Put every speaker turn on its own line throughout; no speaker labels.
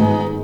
Thank you.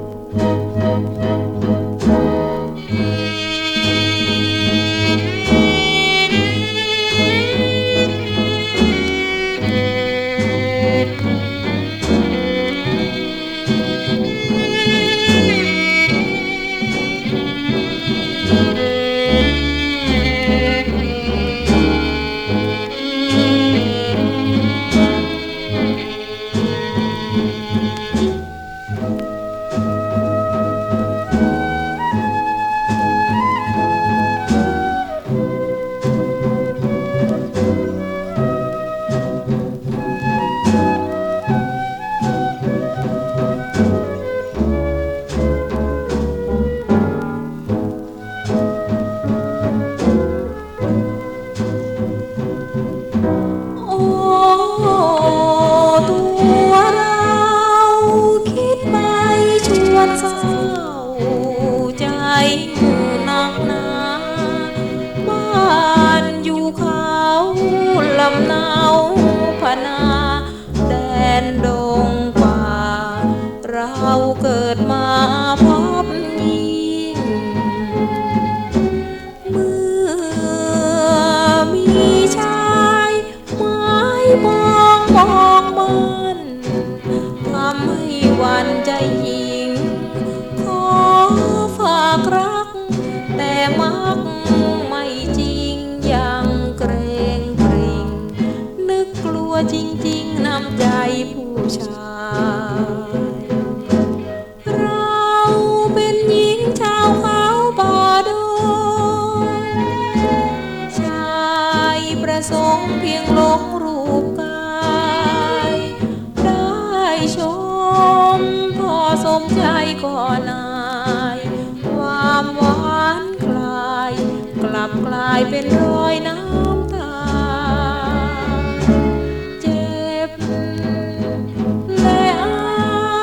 อยู่นางนาบ้านอยู่เขาลำเนาพนาแดนดงป่า เราเกิดมาพ มใจก่อนายความหวานคลาย กลับกลายเป็นรอยน้ำตา เจ็บ และอ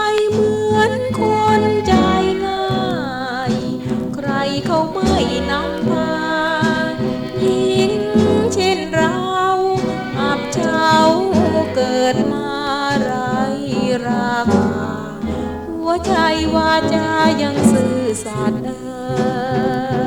ายเหมือนคนใจง่าย ใครเขาไม่นำพา ใจวาจายังซื่อสัตย์เอ่ย